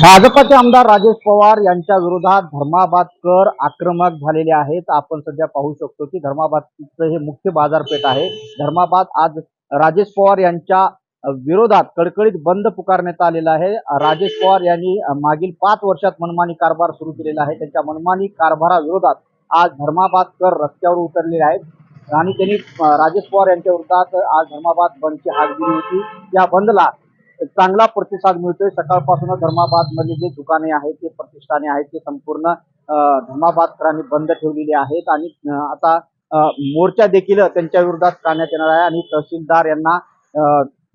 भाजपचे आमदार राजेश पवार यांच्या विरोधात धर्माबादकर आक्रमक झालेले आहेत. आपण सध्या पाहू शकतो की धर्माबादचं हे मुख्य बाजारपेठ आहे. धर्माबाद आज राजेश पवार यांच्या विरोधात कडकडीत बंद पुकारण्यात आलेला आहे. राजेश पवार यांनी मागील पाच वर्षात मनमानी कारभार सुरू केलेला आहे. त्यांच्या मनमानी कारभाराविरोधात आज धर्माबादकर रस्त्यावर उतरलेले आहेत. आणि त्यांनी राजेश पवार यांच्या विरोधात आज धर्माबाद बंदची हाक दिली होती. या बंदला चांगला प्रतिसाद मिळतोय. सकाळपासून धर्माबादमध्ये जे दुकाने आहेत ते प्रतिष्ठाने आहेत ते संपूर्ण धर्माबादकरांनी बंद ठेवलेली आहेत आणि आता मोर्चा देखील त्यांच्या विरोधात काढण्यात येणार आहे आणि तहसीलदार यांना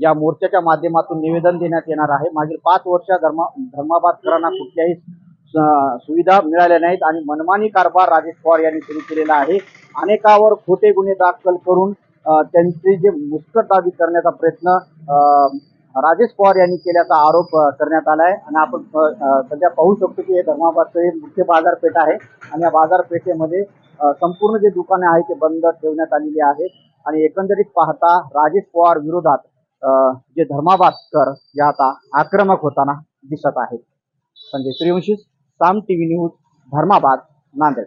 या मोर्चाच्या माध्यमातून निवेदन देण्यात येणार आहे. मागील पाच वर्ष धर्मा धर्माबादकरांना कुठल्याही स- सुविधा मिळाल्या नाहीत आणि मनमानी कारभार राजेश पवार यांनी सुरू केलेला आहे. अनेकावर खोटे गुन्हे दाखल करून त्यांचे त्यांची जे मुस्कटदाबी करण्याचा प्रयत्न राजेश पवार यांनी केल्याचा आरोप करण्यात आला आहे आणि आपण सध्या पाहू शकतो की हे धर्माबादचं हे मुख्य बाजारपेठ आहे. आणि या बाजारपेठेमध्ये संपूर्ण जे दुकाने आहेत ते बंद ठेवण्यात आलेली आहेत. आणि एकंदरीत पाहता राजेश पवार विरोधात जे धर्माबादकर जे आता आक्रमक होताना दिसत आहेत. Sanjay Suryavanshi Saam TV news Dharmabad Nanded.